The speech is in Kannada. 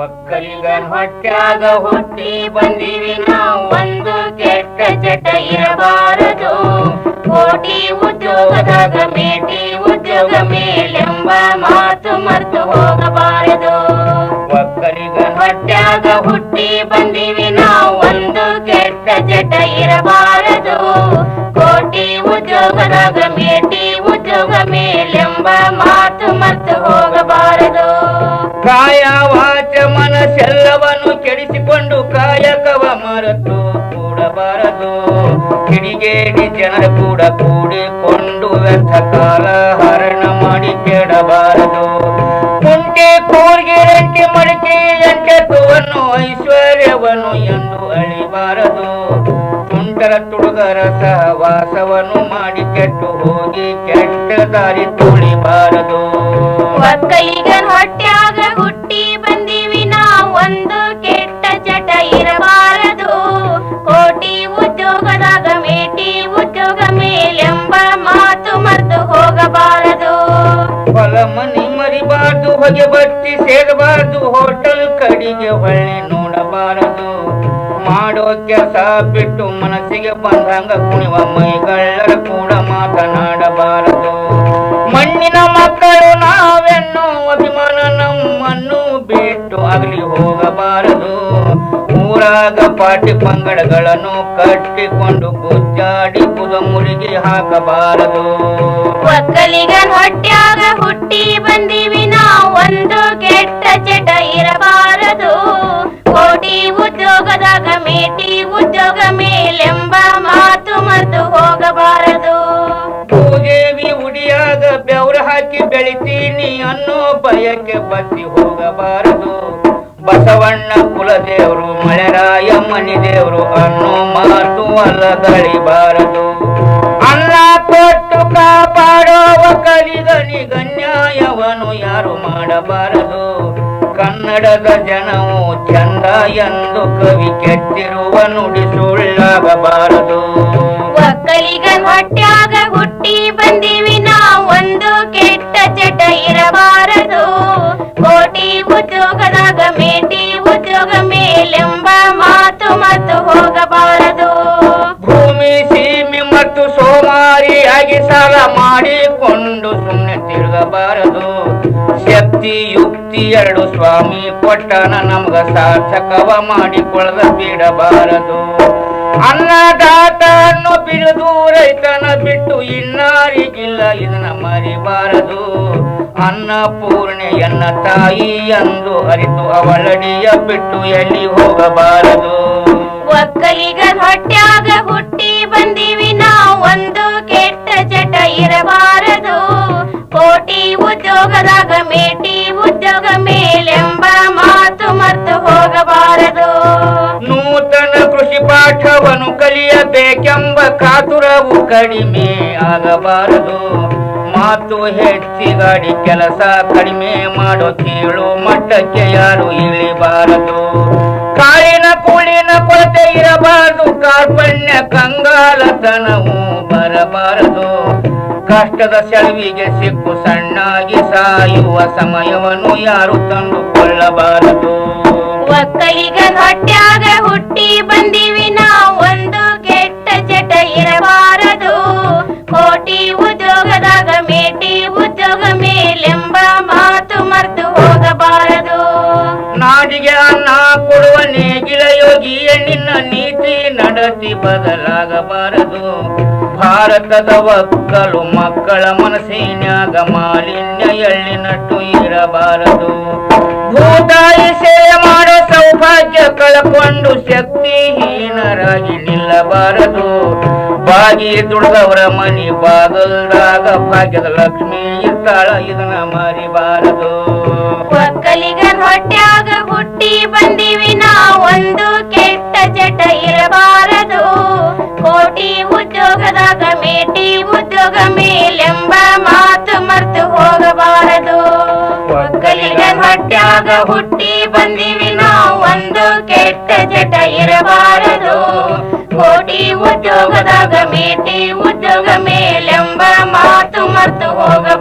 ಒಕ್ಕಲಿಗನ್ ಹೊಟ್ಟಾಗ ಹುಟ್ಟಿ ಬಂದಿವಿ ನಾವು ಒಂದು ಕೆಟ್ಟ ಚಟ ಇರಬಾರದು. ಕೋಟಿ ಉದ್ಯೋಗದಾಗ ಮೇಟಿ ಉದ್ಯೋಗ ಮೇಲೆಂಬ ಮಾತು ಮರ್ತು ಹೋಗಬಾರದು. ಒಕ್ಕಲಿಗನ್ ಹೊಟ್ಟಾಗ ಹುಟ್ಟಿ ಬಂದಿವಿ ನಾವು ಒಂದು ಕೆಟ್ಟ ಚಟ ಇರಬಾರದು. ಕೋಟಿ ಉದ್ಯೋಗದಾಗ ಮೇಟಿ ಮನಸ್ಸೆಲ್ಲವನ್ನು ಕೆಡಿಸಿಕೊಂಡು ಕಾಯಕವ ಮರೆತು ಕೂಡಬಾರದು. ಕಿಡಿಗೇಡಿ ಜನರು ಕೂಡ ಕೂಡಿಕೊಂಡು ವ್ಯರ್ಥ ಕಾಲ ಹರಣ ಮಾಡಿ ಕೆಡಬಾರದು. ಕುಂಟೆ ಕೂರ್ಗೆ ರಂಟೆ ಮಡಿಕೆ ಎಂಟೆತ್ತುವನ್ನು ಐಶ್ವರ್ಯವನ್ನು ಎಂದು ಅಳಿಬಾರದು. ಕುಂಟರ ತುಡುಗರ ಸಹವಾಸವನ್ನು ಮಾಡಿ ಕೆಟ್ಟು ಹೋಗಿ ಕೆಟ್ಟ ದಾರಿ ತುಳಿಬಾರದು. ಹುಟ್ಟಿ ಇರಬಾರದು. ಕೋಟಿ ಉದ್ಯೋಗದಾಗ ಮೇಟಿ ಉದ್ಯೋಗ ಮೇಲೆಂಬ ಮಾತು ಮರ್ತು ಹೋಗಬಾರದು. ಹೊಲ ಮನಿ ಮರಿಬಾರ್ದು, ಹೊಗೆ ಬತ್ತಿ ಸೇರಬಾರದು ಹೋಟೆಲ್ ಕಡಿಗೆ ಒಳ್ಳೆ ನೋಡಬಾರದು. ಮಾಡೋ ಕೆಲಸ ಬಿಟ್ಟು ಮನಸ್ಸಿಗೆ ಬಂದಂಗ ಕುಣಿವ ಮೈಗಳ್ಳರ ಊರಾಗ ಪಾಟಿ ಪಂಗಡಗಳನ್ನು ಕಟ್ಟಿಕೊಂಡು ಗುಜ್ಜಾಡಿ ಕುದ ಮುರುಗಿ ಹಾಕಬಾರದು. ಒಕ್ಕಲಿಗ ಹೊಟ್ಟ್ಯಾಗ ಹುಟ್ಟಿ ಬಂದಿವಿ ನಾವು ಒಂದು ಕೆಟ್ಟ ಚಟ ಇರಬಾರದು. ಕೋಟಿ ಉದ್ಯೋಗದಾಗ ಮೇಟಿ ಉದ್ಯೋಗ ಮೇಲೆಂಬ ಮಾತು ಮರ್ತು ಹೋಗಬಾರದು. ಭೂದೇವಿ ಉಡಿಯಾಗ ಬೆವ್ರ ಹಾಕಿ ಬೆಳಿತೀನಿ ಅನ್ನೋ ಬಯಕೆ ಬತ್ತಿ ಹೋಗಬಾರದು ಬಸವಣ್ಣ ಕುಲದೇವರು ಮಳೆರಾಯ ಮನಿ ಅನ್ನು ಮಾತು ಅಲ್ಲಗಳಿಬಾರದು ಅನ್ನ ಕೊಟ್ಟು ಕಾಪಾಡುವ ಕಲಿಗನಿ ಗನ್ಯಾಯವನು ಯಾರು ಮಾಡಬಾರದು. ಕನ್ನಡದ ಜನವು ಚಂದ ಎಂದು ಕವಿ ಕೆಟ್ಟಿರುವ ನುಡಿ ಸುಳ್ಳಾಗಬಾರದು. ಕೋಟಿ ಉದ್ಯೋಗದಾಗ ಮೇಟಿ ಉದ್ಯೋಗ ಮೇಲೆಂಬ ಮಾತು ಮತ್ತು ಹೋಗಬಾರದು. ಭೂಮಿ ಸೀಮೆ ಮತ್ತು ಸೋಮಾರಿಯಾಗಿ ಸಾಲ ಮಾಡಿಕೊಂಡು ಸುಮ್ಮನೆ ತಿರುಗಬಾರದು. ಶಕ್ತಿ, ಯುಕ್ತಿ ಎರಡು ಸ್ವಾಮಿ ಕೊಟ್ಟನ ನಮ್ಗ ಸಾರ್ಥಕವ ಮಾಡಿಕೊಳ್ಳದ ಬಿಡಬಾರದು. ಅನ್ನದಾತನ್ನು ಬಿರುದು ರೈತನ ಬಿಟ್ಟು ಇನ್ನಾರಿಗಿಲ್ಲ, ಇದನ್ನ ಮರಿಬಾರದು. ಅನ್ನಪೂರ್ಣೆಯನ್ನ ತಾಯಿ ಎಂದು ಅರಿತು ಅವಳಡಿಯ ಬಿಟ್ಟು ಎಲ್ಲಿ ಹೋಗಬಾರದು? ಒಕ್ಕಲಿಗ ಹೊಟ್ಟ್ಯಾಗ ಹುಟ್ಟಿ ಬಂದಿವಿ ನಾವು ಒಂದು ಕೆಟ್ಟ ಚಟ ಇರಬಾರದು. ಕೋಟಿ ಉದ್ಯೋಗದಾಗ ಮೇಟಿ ಉದ್ಯೋಗ ಮೇಲೆಂಬ ಮಾತು ಮರ್ತು ಹೋಗಬಾರದು. ನೂತನ ಕೃಷಿ ಪಾಠವನ್ನು ಕಲಿಯಬೇಕೆಂಬ ಕಾತುರವು ಕಡಿಮೆ ಆಗಬಾರದು. ಮಾತು ಹೆಚ್ಚಿಗಾಡಿ ಕೆಲಸ ಕಡಿಮೆ ಮಾಡೋ ಕೀಳು ಮಟ್ಟಕ್ಕೆ ಯಾರು ಇಳಿಬಾರದು? ಕಾಳಿನ ಕೂಳಿನ ಕೊರತೆ ಇರಬಾರದು, ಕಾರ್ಪಣ್ಯ ಕಂಗಾಲತನವು ಬರಬಾರದು. ಕಷ್ಟದ ಸೆಳವಿಗೆ ಸಿಕ್ಕು ಸಣ್ಣಾಗಿ ಸಾಯುವ ಸಮಯವನ್ನು ಯಾರು ತಂದುಕೊಳ್ಳಬಾರದು? ಒಕ್ಕಲಿಗ ಹೊಟ್ಟ್ಯಾಗ ಹುಟ್ಟಿ ಬಂದಿವಿ ನಾವು, ಒಂದು ಕೆಟ್ಟ ಚಟ ಇರಬಾರದು. ಕೋಟಿ ಉದ್ಯೋಗದಾಗ ನಿನ್ನ ನೀತಿ ನಡೆಸಿ ಬದಲಾಗಬಾರದು. ಭಾರತದ ಒಕ್ಕಲು ಮಕ್ಕಳ ಮನಸ್ಸಿನ್ಯಾಗ ಮಾಲಿನ್ಯ ಎಳ್ಳಿನಟ್ಟು ಇರಬಾರದು. ಭೂತಾಯಿ ಸೇವೆ ಮಾಡೋ ಸೌಭಾಗ್ಯ ಕಳಕೊಂಡು ಶಕ್ತಿಹೀನರಾಗಿ ನಿಲ್ಲಬಾರದು. ಬಾಗಿ ದುಡ್ದವರ ಮನಿ ಬಾಗಲ್ದಾಗ ಭಾಗ್ಯದ ಲಕ್ಷ್ಮಿ ಇರ್ತಾಳ, ಇದನ್ನ ಮರಿಬಾರದು. ಹೊಟ್ಟೆ ಆಗ ಹುಟ್ಟಿ ಬಂದೀವಿ ಹೊಟ್ಯಾಗ ಹುಟ್ಟಿ ಬಂದಿವಿ ನಾವು ಒಂದು ಕೆಟ್ಟ ಜಟ ಇರಬಾರದು. ಕೋಟಿ ಉದ್ಯೋಗದಾಗ ಮೇಟಿ ಉದ್ಯೋಗ ಮೇಲೆಂಬ ಮಾತು ಮರ್ತು ಹೋಗಬಾರದು